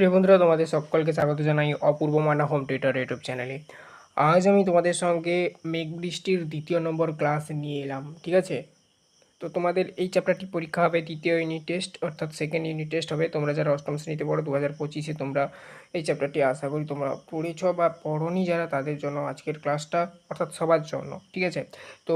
প্রিয় বন্ধুরা, তোমাদের সকলকে স্বাগত জানাই অপূর্ব মানা হোম টিউটার ইউটিউব চ্যানেলে আজ আমি তোমাদের সঙ্গে মেঘ বৃষ্টির দ্বিতীয় নম্বর ক্লাস নিয়ে এলাম, ঠিক আছে? তো তোমাদের এই চ্যাপ্টারটি পরীক্ষা হবে দ্বিতীয় ইউনিট টেস্ট অর্থাৎ সেকেন্ড ইউনিট টেস্ট হবে। তোমরা যারা অষ্টম শ্রেণীতে পড়ো দু হাজার পঁচিশে তোমরা এই চ্যাপ্টারটি আশা করি তোমরা পড়েছ বা পড়নি যারা, তাদের জন্য আজকের ক্লাসটা অর্থাৎ সবার জন্য, ঠিক আছে? তো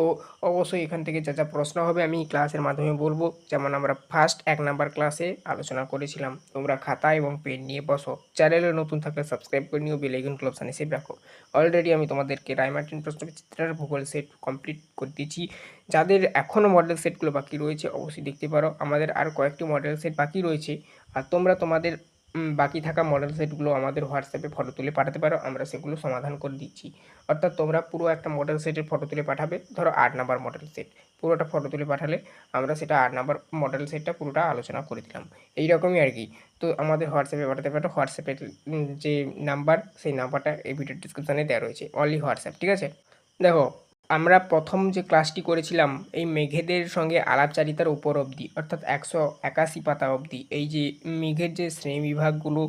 অবশ্যই এখান থেকে যা যা প্রশ্ন হবে আমি ক্লাসের মাধ্যমে বলব। যেমন আমরা ফার্স্ট এক নাম্বার ক্লাসে আলোচনা করেছিলাম। তোমরা খাতা এবং পেন নিয়ে বসো। চ্যানেলে নতুন থাকলে সাবস্ক্রাইব করে নিও বেলাইকন ক্লাবসানে সেভ রাখো। অলরেডি আমি তোমাদেরকে রায়মার্টিন প্রশ্নবিচিত্রার ভূগোল সেট কমপ্লিট করে দিয়েছি। যাদের এখনও মডেল সেটগুলো বাকি রয়েছে, অবশ্যই দেখতে পারো। আমাদের আর কয়েকটি মডেল সেট বাকি রয়েছে, আর তোমরা তোমাদের বাকি থাকা মডেল সেটগুলো আমাদের হোয়াটসঅ্যাপে ফটো তুলে পাঠাতে পারো, আমরা সেগুলো সমাধান করে দিচ্ছি। অর্থাৎ তোমরা পুরো একটা মডেল সেটের ফটো তুলে পাঠাবে, ধরো আট নাম্বার মডেল সেট পুরোটা ফটো তুলে পাঠালে আমরা সেটা আট নাম্বার মডেল সেটটা পুরোটা আলোচনা করে দিলাম। এইরকমই আর কি। তো আমাদের হোয়াটসঅ্যাপে পাঠাতে পারো হোয়াটসঅ্যাপের যে নাম্বার সেই নাম্বারটা এই ভিডিও ডিসক্রিপশানে দেওয়া রয়েছে। অনলি হোয়াটসঅ্যাপ ঠিক আছে? দেখো আমরা প্রথম যে ক্লাসটি করেছিলাম, এই মেঘেদের সঙ্গে আলাপচারিতার উপর অবধি, অর্থাৎ একশো একাশি পাতা অবধি, এই যে মেঘের যে শ্রেণীবিভাগগুলো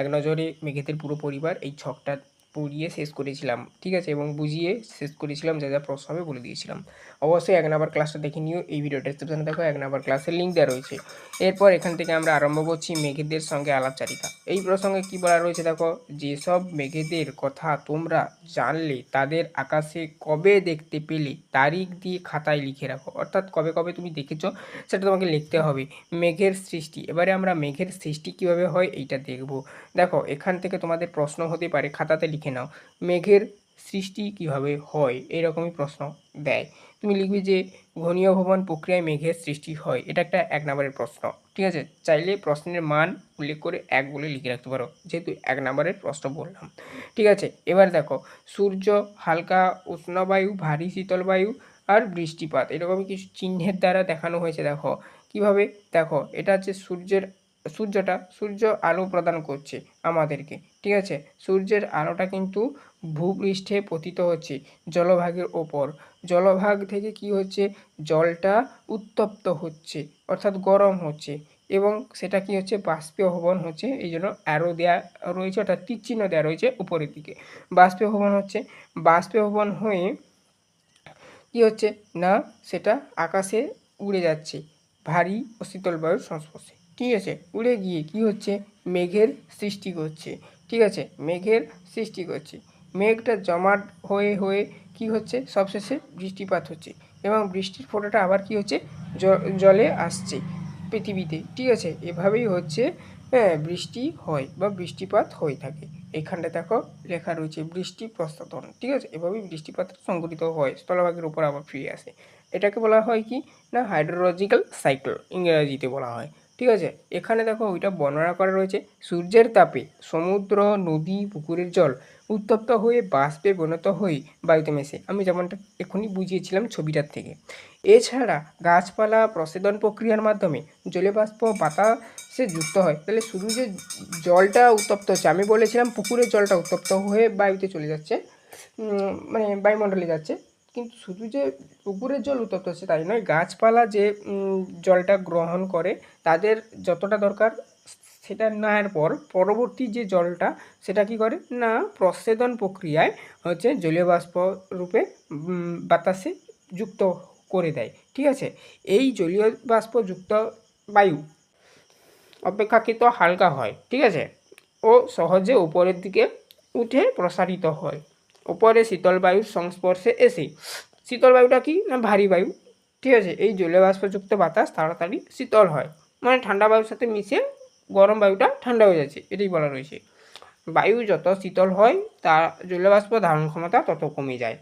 এক নজরে মেঘেদের পুরো পরিবার, এই ছকটা পড়িয়ে শেষ করেছিলাম, ঠিক আছে? এবং বুঝিয়ে শেষ করেছিলাম, যা যা প্রশ্ন হবে বলে দিয়েছিলাম। অবশ্যই এক নাম্বার ক্লাসটা দেখে নিও, এই ভিডিও ডেসক্রিপশনে দেখো, এক নাম্বার ক্লাসের লিঙ্ক দেওয়া রয়েছে। এরপর এখান থেকে আমরা আরম্ভ করছি মেঘেদের সঙ্গে আলাপচারিতা। এই প্রসঙ্গে কি বলা রয়েছে দেখো? যেসব মেঘেদের কথা তোমরা জানলে, তাদের আকাশে কবে দেখতে পেলে, তারিখ দিয়ে খাতায় লিখে রাখো। অর্থাৎ কবে কবে তুমি দেখেছ, সেটা তোমাকে লিখতে হবে। মেঘের সৃষ্টি, এবারে আমরা মেঘের সৃষ্টি কীভাবে হয়, এইটা দেখব। দেখো, এখান থেকে তোমাদের প্রশ্ন হতে পারে, খাতাতে লিখে নাও। মেঘের সৃষ্টি কীভাবে হয়, এরকমই প্রশ্ন দেয়। তুমি লিখবে যে, ঘনীয় ভবন প্রক্রিয়ায় মেঘের সৃষ্টি হয়, এটা একটা এক নম্বরের প্রশ্ন। ঠিক আছে? চাইলে প্রশ্নের মান উল্লেখ করে এক বলে লিখে রাখতে পারো, যেহেতু এক নম্বরের প্রশ্ন বললাম। ঠিক আছে? এবার দেখো, সূর্য, হালকা উষ্ণবায়ু, ভারী শীতল বায়ু আর বৃষ্টিপাত, এরকমই কিছু চিহ্নের দ্বারা দেখানো হয়েছে। দেখো, কীভাবে? দেখো, এটা হচ্ছে সূর্যের সূর্যটা সূর্য আলো প্রদান করছে আমাদেরকে, ঠিক আছে? সূর্যের আলোটা কিন্তু ভূপৃষ্ঠে পতিত হচ্ছে জলভাগের ওপর। জলভাগ থেকে কি হচ্ছে? জলটা উত্তপ্ত হচ্ছে, অর্থাৎ গরম হচ্ছে এবং সেটা কি হচ্ছে? বাষ্পীভবন হচ্ছে, এই জন্য অ্যারো দেওয়া রয়েছে, অর্থাৎ তীরচিহ্ন দেওয়া রয়েছে উপরের দিকে। বাষ্পীভবন হচ্ছে বাষ্পীভবন হয়ে কি হচ্ছে? না, সেটা আকাশে উড়ে যাচ্ছে, ভারী ও শীতল বায়ুর সংস্পর্শে। ঠিক আছে? উড়ে গিয়ে কি হচ্ছে? মেঘের সৃষ্টি করছে। ঠিক আছে? মেঘের সৃষ্টি করছে। মেঘটা জমাট হয়ে হয়ে কি হচ্ছে? সবশেষে বৃষ্টিপাত হচ্ছে এবং বৃষ্টির ফোঁটাটা আবার কি হচ্ছে? জলে আসছে পৃথিবীতে। ঠিক আছে? এভাবেই হচ্ছে হ্যাঁ বৃষ্টি হয় বা বৃষ্টিপাত হয়ে থাকে। এখানটা দেখো, লেখা রয়েছে বৃষ্টি প্রস্তাতন ঠিক আছে? এভাবেই বৃষ্টিপাত সংঘটিত হয়। স্থলভাগের উপর আবার ফিরে আসে। এটাকে বলা হয় কি? না হাইড্রোলজিক্যাল সাইকেল ইংরেজিতে বলা হয়। ঠিক আছে? এখানে দেখো ওইটা বর্ণনা করা রয়েছে, সূর্যের তাপে সমুদ্র, নদী, পুকুরের জল উত্তপ্ত হয়ে বাষ্পে পরিণত হয়ে বায়ুতে মেশে। আমি যেমনটা এখনই বুঝিয়েছিলাম ছবিটার থেকে। এছাড়া গাছপালা প্রসেদন প্রক্রিয়ার মাধ্যমে জলে বাষ্প বাতাসে যুক্ত হয়। তাহলে শুধু যে জলটা উত্তপ্ত হচ্ছে, আমি বলেছিলাম পুকুরের জলটা উত্তপ্ত হয়ে বায়ুতে চলে যাচ্ছে মানে বায়ুমণ্ডলে যাচ্ছে। কিন্তু শুধু যে পুকুরের জল উত্তপ্ত হচ্ছে তাই নয়, গাছপালা যে জলটা গ্রহণ করে তাদের যতটা দরকার সেটা নেওয়ার পর পরবর্তী যে জলটা সেটা কি করে? না প্রস্বেদন প্রক্রিয়ায় হচ্ছে জলীয় বাষ্প রূপে বাতাসে যুক্ত করে দেয়। ঠিক আছে? এই জলীয় বাষ্পযুক্ত বায়ু অপেক্ষাকৃত হালকা হয়। ঠিক আছে? ও সহজে উপরের দিকে উঠে প্রসারিত হয়। উপরে শীতল বায়ুর সংস্পর্শে এসে, শীতল বায়ুটা কি না ভারী বায়ু? ঠিক আছে, এই জলীয় বাষ্পযুক্ত বাতাস তাড়াতাড়ি শীতল হয় মানে ঠান্ডা বায়ুর সাথে মিশে গরম বায়ুটা ঠান্ডা হয়ে যাচ্ছে, এটাই বলা রয়েছে। বায়ু যত শীতল হয়, তা জলীয় বাষ্প ধারণ ক্ষমতা তত কমে যায়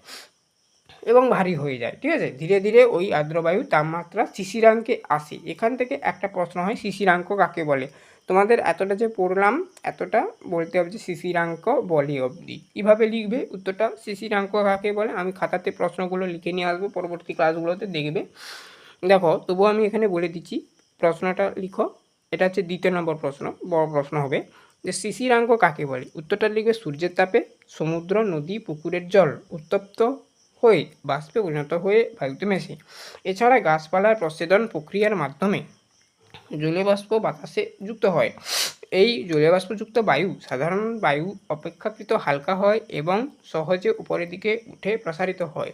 এবং ভারী হয়ে যায়, ঠিক আছে? ধীরে ধীরে ওই আর্দ্রবায়ু তাপমাত্রা শিশিরাঙ্কে আসে, এখান থেকে একটা প্রশ্ন হয়, শিশিরাঙ্ক কাকে বলে? তোমাদের এতটা যে পড়লাম, এতটা বলতে হবে যে শিশিরাঙ্ক বলে অবধি। কীভাবে লিখবে? উত্তরটা শিশিরাঙ্ক কাকে বলে? আমি খাতাতে প্রশ্নগুলো লিখে নিয়ে আসব, পরবর্তী ক্লাসগুলোতে দেখবে। দেখো, তবুও আমি এখানে বলে দিচ্ছি, প্রশ্নটা লিখো। এটা হচ্ছে দ্বিতীয় নম্বর প্রশ্ন, বড় প্রশ্ন হবে। যে শিশিরাঙ্ক কাকে বলে? উত্তরটা লিখবে সূর্যের তাপে, সমুদ্র, নদী, পুকুরের জল, উত্তপ্ত হয়ে বাষ্পে পরিণত হয়ে বায়ুতে মেশে। এছাড়া গাছপালার প্রসেদন প্রক্রিয়ার মাধ্যমে জলীয় বাষ্প বাতাসে যুক্ত হয়। এই জলীয়বাষ্পযুক্ত বায়ু সাধারণ বায়ু অপেক্ষাকৃত হালকা হয় এবং সহজে উপরের দিকে উঠে প্রসারিত হয়।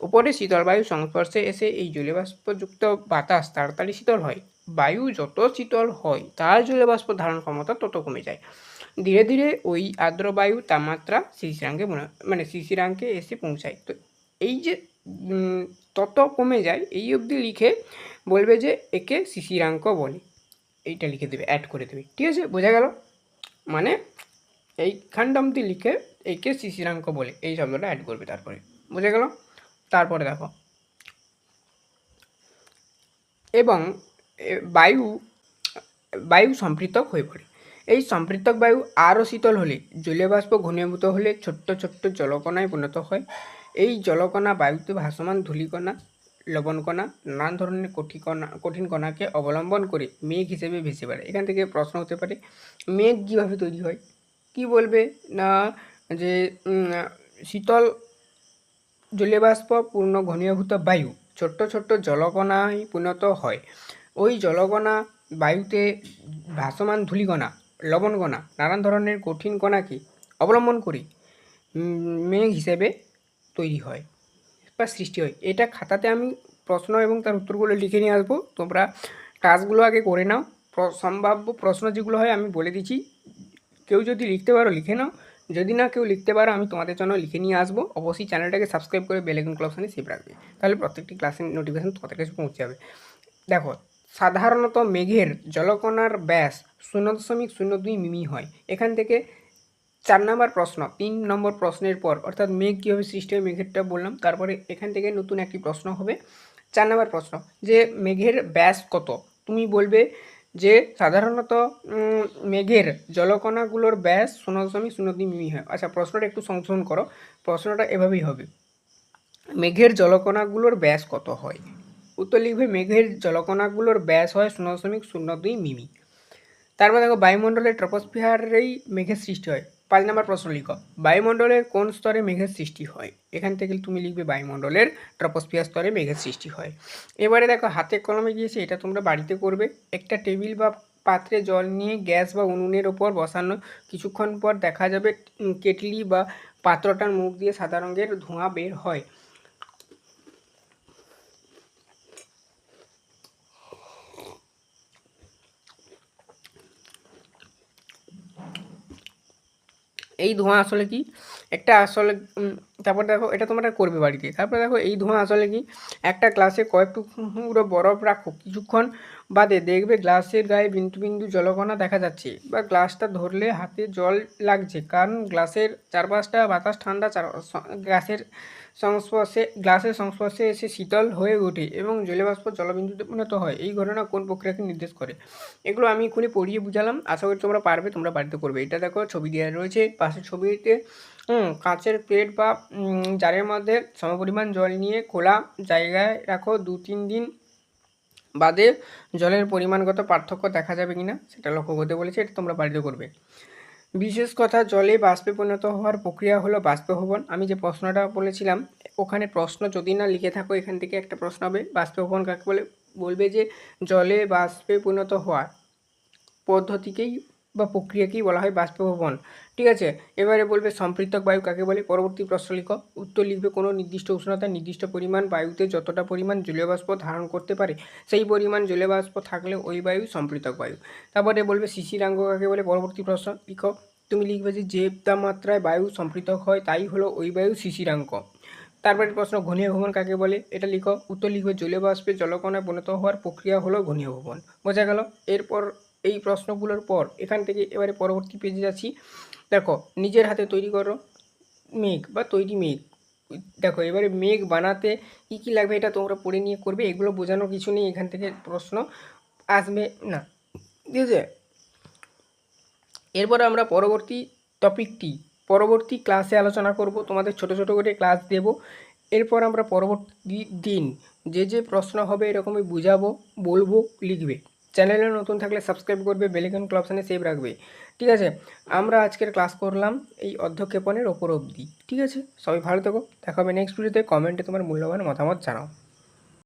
উপরে শীতল বায়ু সংস্পর্শে এসে এই জলীয়বাষ্পযুক্ত বাতাস তাড়াতাড়ি শীতল হয়। বায়ু যত শীতল হয়, তার জলীয়বাষ্প ধারণ ক্ষমতা তত কমে যায়। ধীরে ধীরে ওই আর্দ্র বায়ু তাপমাত্রা শিশিরাঙ্কে মনে- শিশিরাঙ্কে এসে পৌঁছায়। তো এই যে তত কমে যায়, এই অবধি লিখে বলবে যে একে শিশিরাঙ্ক বলে। এইটা লিখে দেবে অ্যাড করে দেবে। ঠিক আছে? বোঝা গেল? মানে এই অবধি লিখে একে শিশিরাঙ্ক বলে, এই শব্দটা অ্যাড করবে তারপরে। বোঝা গেল? তারপরে দেখো। এবং বায়ু বায়ু সম্পৃক্তক হয়ে পড়ে। এই সম্পৃতক বায়ু আরও শীতল হলে, জলীয় বাষ্প ঘনীভূত হলে ছোট্ট ছোট্ট জলকণায় পরিণত হয়। এই জলকণা বায়ুতে ভাসমান ধূলিকণা লবণকণা নানান ধরনের কঠিন কণা কঠিন কণাকে অবলম্বন করে মেঘ হিসেবে ভেসে বেড়ায়। এখান থেকে প্রশ্ন হতে পারে, মেঘ কীভাবে তৈরি হয়? কি বলবে? না, যে শীতল জলীয়বাষ্প পূর্ণ ঘনীভূত বায়ু, ছোট্ট ছোট্ট জলকণায় পরিণত হয়। ওই জলকণা বায়ুতে ভাসমান ধূলিকণা, লবণকণা নানান ধরনের কঠিন কণাকে অবলম্বন করে মেঘ হিসেবে তৈরি হয়। বা সৃষ্টি হয়। এটা খাতাতে আমি প্রশ্ন এবং তার উত্তরগুলো লিখে নিয়ে আসব। তোমরা কাজগুলো আগে করে নাও। সম্ভাব্য প্রশ্ন যেগুলো হয় আমি বলে দিচ্ছি। কেউ যদি লিখতে পারো লিখে নাও। যদি না কেউ লিখতে পারো আমি তোমাদের জন্য লিখে নিয়ে আসব। অবশ্যই চ্যানেলটাকে সাবস্ক্রাইব করে বেলেকন ক্লাবসানে সেভ রাখবে। তাহলে প্রত্যেকটি ক্লাসের নোটিফিকেশন তোমাদের কাছে পৌঁছে যাবে। দেখো, সাধারণত মেঘের জলকণার ব্যাস শূন্য দশমিক শূন্য দুই মিমি হয়। এখান থেকে চার নম্বর প্রশ্ন, তিন নম্বর প্রশ্নের পর, অর্থাৎ মেঘ কীভাবে সৃষ্টি হয় মেঘেরটা বললাম, তারপরে এখান থেকে নতুন একটি প্রশ্ন হবে। চার নম্বর প্রশ্ন, যে মেঘের ব্যাস কত? তুমি বলবে যে সাধারণত মেঘের জলকণাগুলোর ব্যাস শূন্য দশমিক শূন্য দুই মিমি হয়। আচ্ছা প্রশ্নটা একটু সংশোধন করো, প্রশ্নটা এভাবেই হবে। মেঘের জলকণাগুলোর ব্যাস কত হয়? উত্তর লিখবে, মেঘের জলকণাগুলোর ব্যাস হয় শূন্য দশমিক শূন্য দুই মিমি। তারপর দেখো, বায়ুমণ্ডলের ট্রপোস্ফিয়ারেই মেঘের সৃষ্টি হয়। পাঁচ নম্বর প্রশ্ন লিখো। বায়ুমণ্ডলের কোন স্তরে মেঘের সৃষ্টি হয়? এখান থেকে তুমি লিখবে বায়ুমণ্ডলের ট্রপোস্ফিয়ার স্তরে মেঘের সৃষ্টি হয়। এবারে দেখো, হাতে কলমে গিয়েছে, এটা তোমরা বাড়িতে করবে। একটা টেবিল বা পাত্রে জল নিয়ে গ্যাস বা উনুনের ওপর বসানো। কিছুক্ষণ পর দেখা যাবে কেটলি বা পাত্রটার মুখ দিয়ে সাদা রঙের ধোঁয়া বের হয়। এই ধোঁয়া আসলে কি? একটা আসলে তারপর দেখো, এটা তোমরা করবে বাড়িতে। তারপর দেখো, এই ধোঁয়া আসলে কি? একটা গ্লাসে কয়েক টুকরো বরফ রাখো। কিছুক্ষণ বাদে দেখবে গ্লাসের গায়ে বিন্দু বিন্দু জলকণা দেখা যাচ্ছে। বা গ্লাসটা ধরলে হাতে জল লাগছে। কারণ গ্লাসের চারপাশটা বাতাস ঠান্ডা গ্লাসের সংস্পর্শে গ্লাসের সংস্পর্শে এসে শীতল হয়ে ওঠে এবং জলীয়বাষ্প জলবিন্দুতে পরিণত হয়। এই ঘটনা কোন প্রক্রিয়াকে নির্দেশ করে? এগুলো আমি এক্ষুনি পড়িয়ে বুঝালাম। আশা করি তোমরা পারবে, তোমরা বাড়িতে করবে। এটা দেখো, ছবি দেওয়া রয়েছে। পাশের ছবিতে কাঁচের প্লেট বা জারের মধ্যে সমপরিমাণ জল নিয়ে খোলা জায়গায় রাখো দু তিন দিন। বাদে জলের পরিমাণগত পার্থক্য দেখা যাবে কিনা সেটা লক্ষ্য করতে বলেছে, এটা তোমরা বাড়িতে করবে। বিশেষ কথা, জলে বাষ্পে পরিণত হওয়ার প্রক্রিয়া হলো বাষ্পভবন। আমি যে প্রশ্নটা বলেছিলাম, ওখানে প্রশ্ন যদি না লিখে থাকো, এখান থেকে একটা প্রশ্ন হবে। বাষ্পভবন কাকে বলে? বলবে যে, জলে বাষ্পে পরিণত হওয়ার পদ্ধতিকেই বা প্রক্রিয়াকেই বলা হয় বাষ্পভবন। ঠিক আছে? এবারে বলবে সম্পৃক্তক বায়ু কাকে বলে? পরবর্তী প্রশ্ন লিখো। উত্তর লিখবে কোনো নির্দিষ্ট উষ্ণতা, নির্দিষ্ট পরিমাণ বায়ুতে যতটা পরিমাণ জলীয় বাষ্প ধারণ করতে পারে, সেই পরিমাণ জলীয় বাষ্প থাকলে ওই বায়ু সম্পৃক্তক বায়ু। তারপরে বলবে শিশিরাঙ্গ কাকে বলে? পরবর্তী প্রশ্ন লিখো। তুমি লিখবে যে যে তাপমাত্রায় বায়ু সম্পৃক্তক হয়, তাই হলো ওই বায়ু শিশিরাঙ্ক তারপরে প্রশ্ন ঘনীয় ভবন কাকে বলে? এটা লিখো। উত্তর লিখবে জলীয় বাষ্পে জলকণায় পরিণত হওয়ার প্রক্রিয়া হলো ঘনীয় ভবন। বোঝা গেল? এরপর এই প্রশ্নগুলোর পর এখান থেকে এবারে পরবর্তী পেজে যাচ্ছি। দেখো, নিজের হাতে তৈরি করো মেঘ বা তৈরি মেঘ। দেখো, এবারে মেঘ বানাতে কী কী লাগবে এটা তোমরা পড়ে নিয়ে করবে, এগুলো বোঝানোর কিছু নেই এখান থেকে প্রশ্ন। আসবে না। ঠিক আছে এরপর আমরা পরবর্তী টপিকটি পরবর্তী ক্লাসে আলোচনা করব, তোমাদের ছোট ছোট করে ক্লাস দেব। এরপর আমরা পরবর্তী দিন, যে যে প্রশ্ন হবে এরকমই বুঝাবো, বলব, লিখবে। চ্যানেলে নতুন থাকলে সাবস্ক্রাইব করবে বেলিকন ক্লাবসানে সেভ রাখবে। ঠিক আছে? আমরা আজকের ক্লাস করলাম এই অধ্যক্ষেপণের ওপর অবধি। ঠিক আছে? সবাই ভালো থেকো। দেখা হবে নেক্সট ভিডিওতে কমেন্টে তোমার মূল্যবান মতামত জানাও।